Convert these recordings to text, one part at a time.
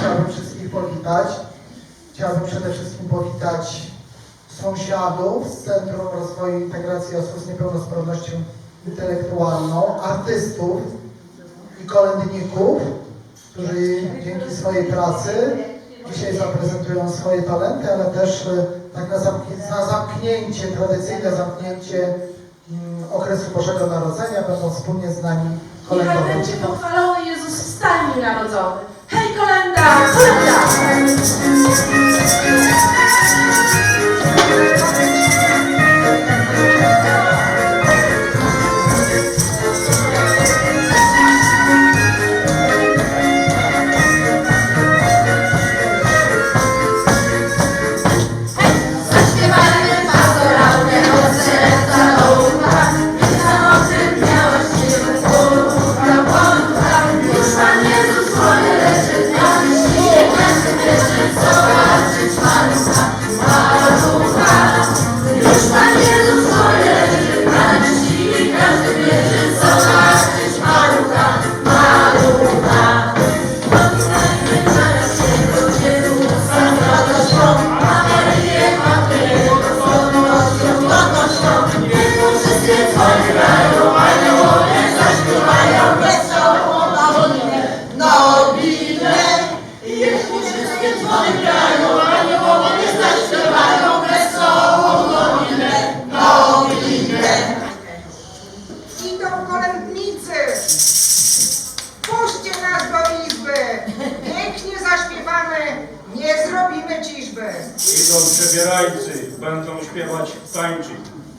chciałbym wszystkich powitać. Chciałbym przede wszystkim powitać sąsiadów z Centrum Rozwoju i Integracji Osób z Niepełnosprawnością Intelektualną, artystów i kolędników, którzy dzięki swojej pracy dzisiaj zaprezentują swoje talenty, ale też e, tak na, zamknie, na zamknięcie, tradycyjne zamknięcie mm, okresu Bożego Narodzenia będą wspólnie z nami kolędować. będzie pochwalony Jezus w stajni narodzony. Hej,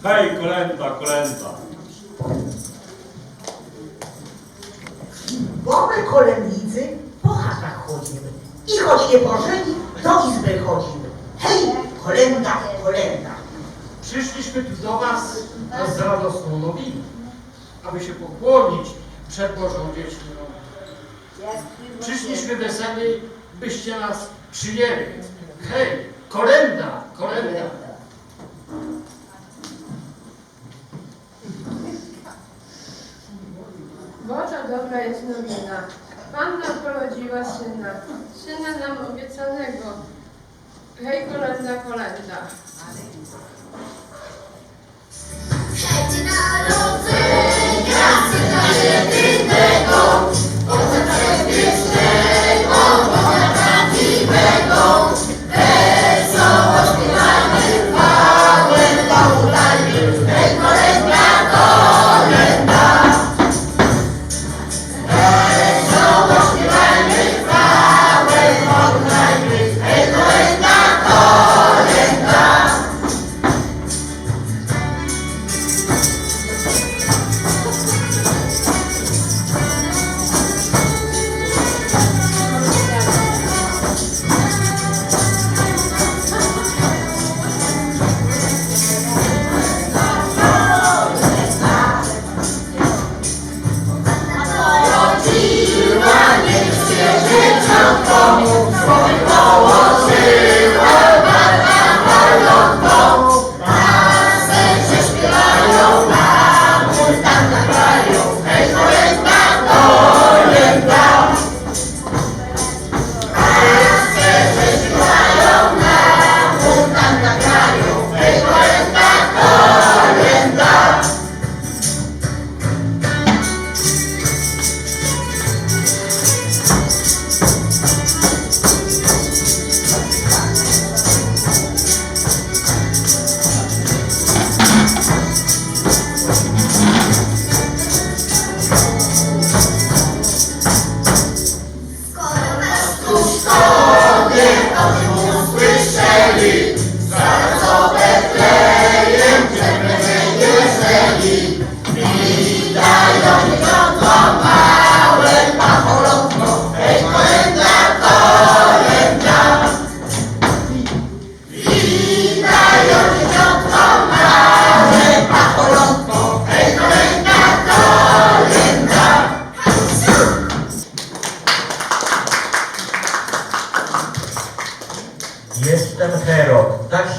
Hej, kolenda, kolenda. Bo my kolędnicy po chatach chodzimy. I choć nie pożeli, do izby chodzimy. Hej, kolenda, kolenda. Przyszliśmy tu do Was z radosną nowiną, aby się pokłonić przed Bożą dziećmi. Przyszliśmy weseli, byście nas przyjęli. Hej, kolenda, kolenda. Dobra jest nowina. Panna porodziła syna, syna nam obiecanego. Hej, kolenda, kolenda. Przed narodzenia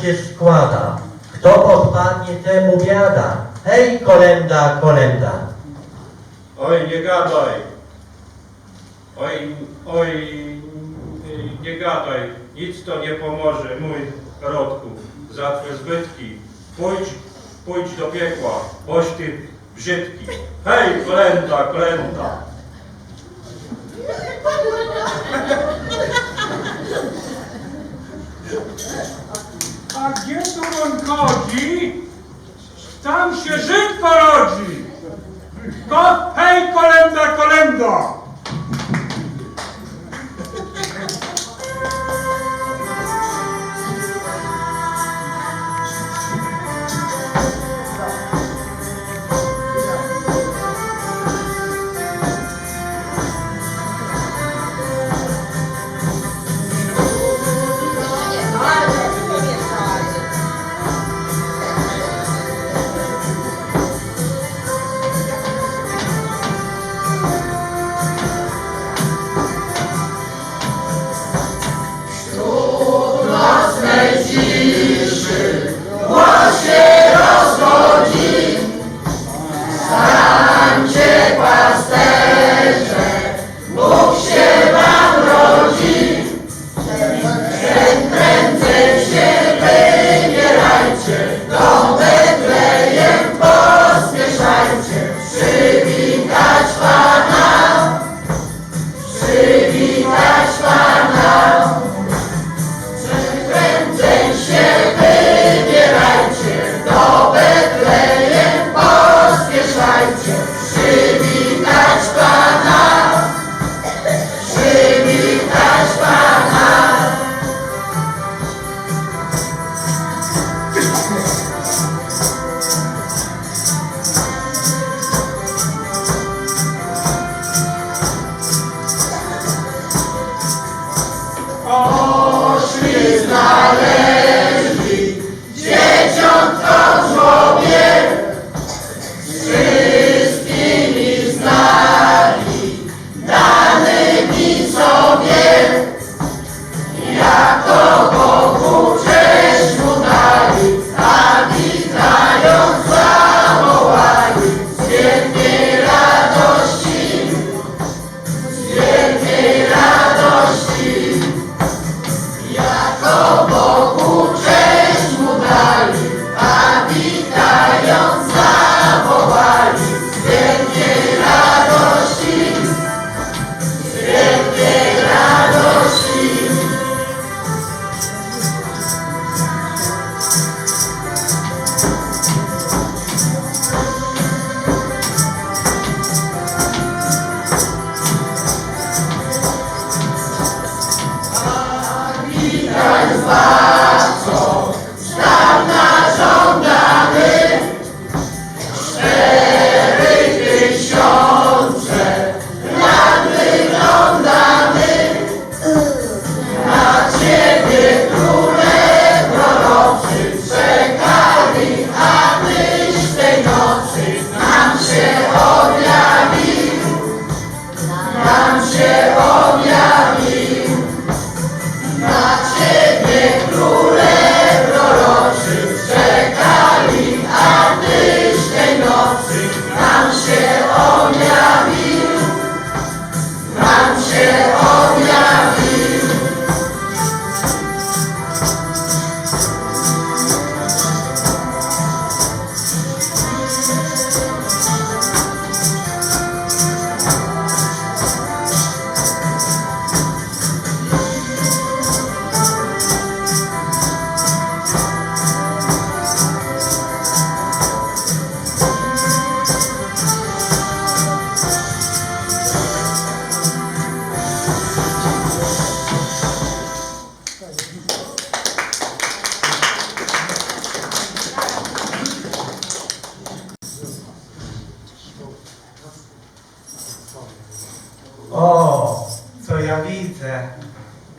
się składa. Kto odpadnie temu biada? Hej, kolenda, kolenda. Oj, nie gadaj. Oj, oj, Nie gadaj, nic to nie pomoże, mój rodku. Za twe zbytki. Pójdź, pójdź do piekła, boś ty brzydki. Hej, kolenda, kolenda. A gdzie tu on chodzi? Tam się Żyd porodzi! Ko, hej, kolenda, kolenda!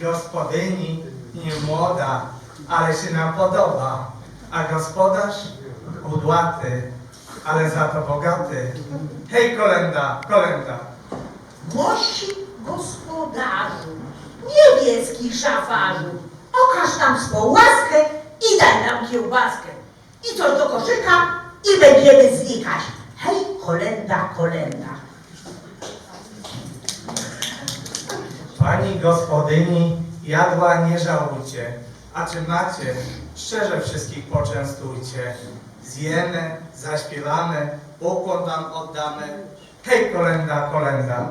Gospodyni nie młoda, ale się nam podoba. A gospodarz udłaty, ale za to bogaty. Hej, kolenda, kolenda. Mości gospodarzu, niebieski szafarzu, okaż nam swą łaskę i daj nam kiełbaskę. I coś do koszyka i będziemy znikać. Hej, kolenda, kolenda. Pani gospodyni Jadła nie żałujcie, a czy macie, szczerze wszystkich poczęstujcie. Zjemy, zaśpiewamy, ukłon wam oddamy. Hej, kolenda, kolenda.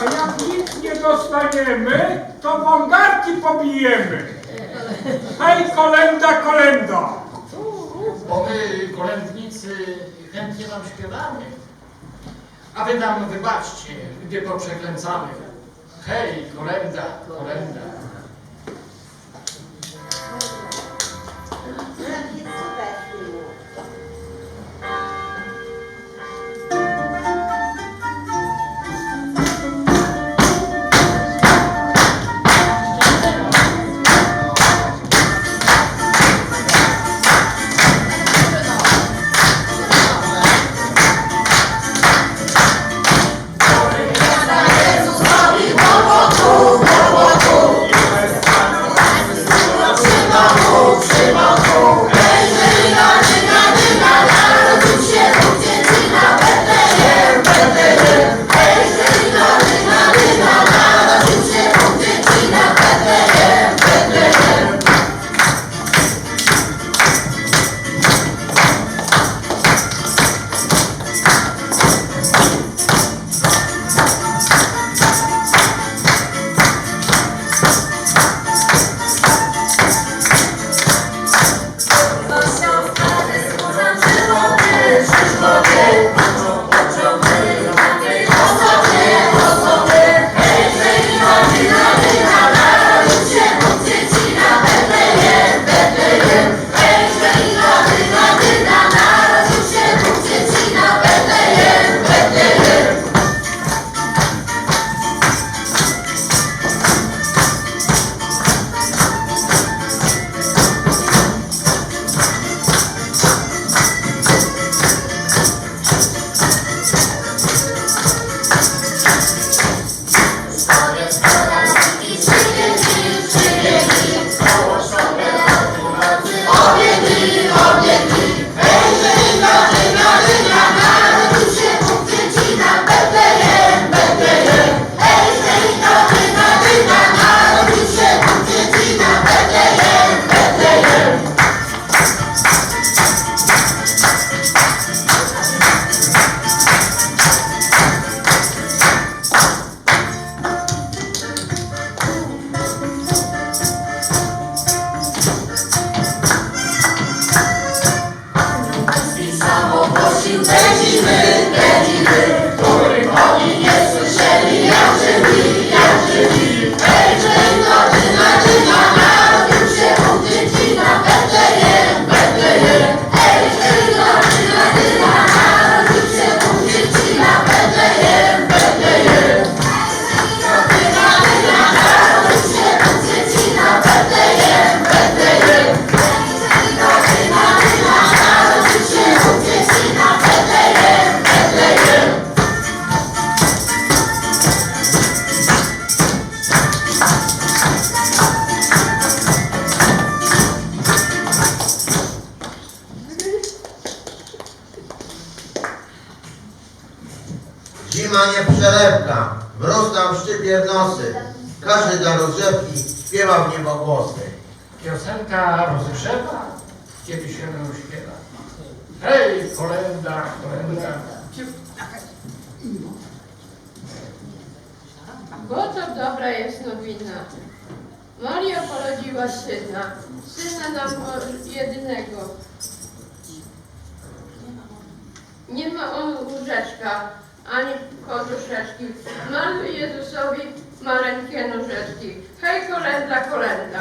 A jak nic nie dostaniemy, to wągarki pobijemy. Hej, kolenda, kolenda! Bo my, kolędnicy, chętnie wam śpiewamy. A wy nam wybaczcie, gdy poprzeklęcamy. Hej, kolenda, kolenda. Mróz nam szczypie w nosy. Każdy dla rozrzewki śpiewa w niebogłosy. Piosenka rozgrzewa, kiedy się ją śpiewa. Hej, kolenda, kolenda. Bo to dobra jest nowina. Maria porodziła syna, syna nam jedynego. Nie ma on łóżeczka, ani poduszeczki. Maluj Jezusowi maleńkie nóżeczki. Hej, kolenda, kolenda.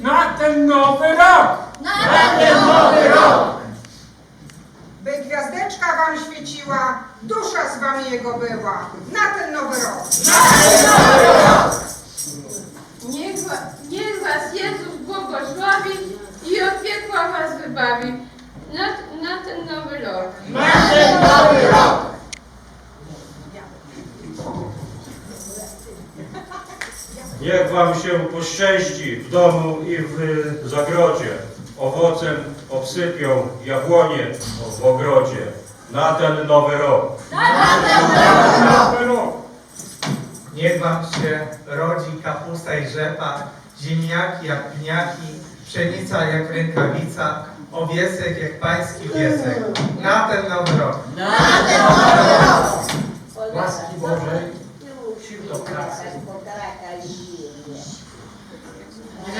Na ten nowy rok! By gwiazdeczka wam świeciła, dusza z wami jego była. Na ten nowy rok. Niech, wa- niech was Jezus błogosławi i od piekła was wybawi. Na, na ten nowy rok. Niech wam się poszczęści w domu i w zagrodzie. Owocem obsypią jabłonie w ogrodzie. Na ten nowy rok. Nowy rok! Niech wam się rodzi kapusta i rzepa, ziemniaki jak pniaki, pszenica jak rękawica, owiesek jak pański piesek. Na ten nowy rok. Łaski Bożej, sił do pracy.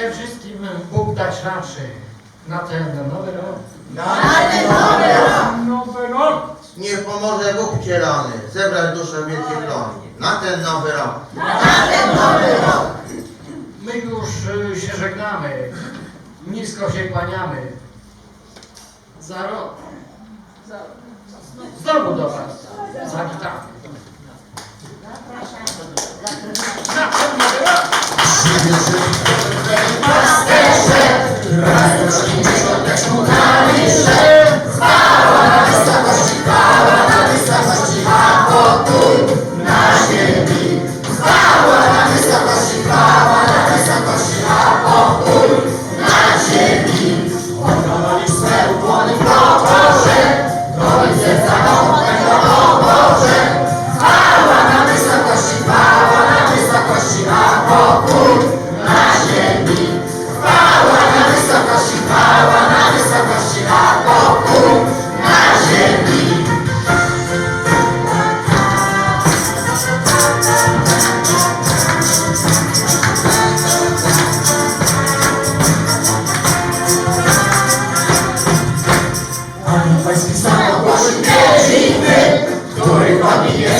Niech wszystkim Bóg dać raczy na ten nowy rok. Nowy rok! Niech pomoże Bóg wcielony, zebrać duszę w wielkie plony. Na ten nowy rok. My już y, się żegnamy, nisko się kłaniamy. Za rok. Znowu do Was zawitamy. Na ten nowy rok. życzeniami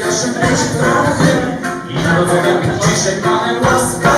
Ja się być prawym i narodzonym dziś panem łaska.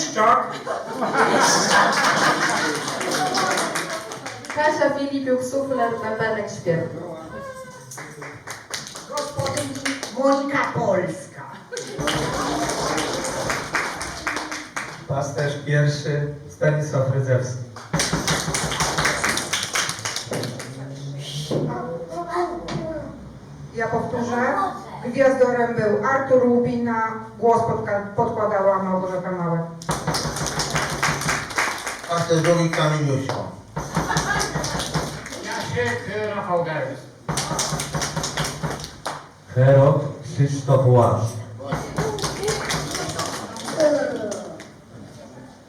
Tyszczak! Kasia Filipiuk, sufler, bębenek, śpiew. Gospodyni Monika Polska. Pasterz pierwszy Stanisław Rydzewski. Ja powtórzę. Gwiazdorem był Artur Łubina, głos podkładała Małgorzata Małek. Pasterz drugi Kamieniuszko. Jasiek e, Rafał Gajus. Herod Krzysztof Łasz.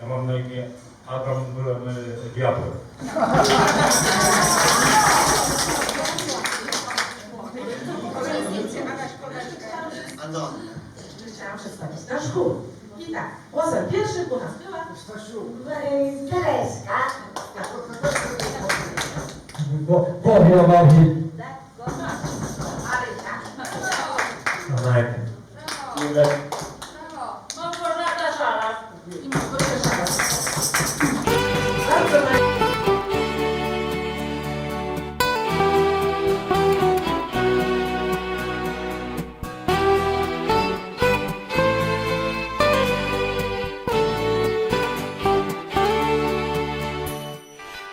Ja mam na imię Adam, byłem y, diabłem. Antoni. Chciałam przedstawić nasz chór. I tak, Bardzo na...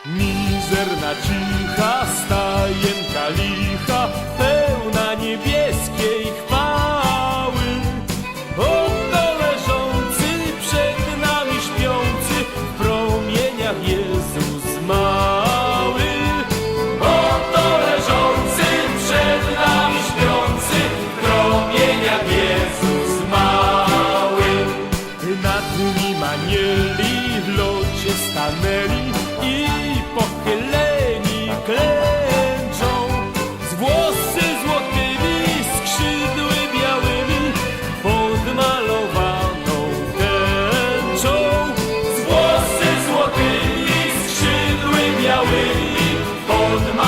Mizerna cicha stajenka y en Calija. the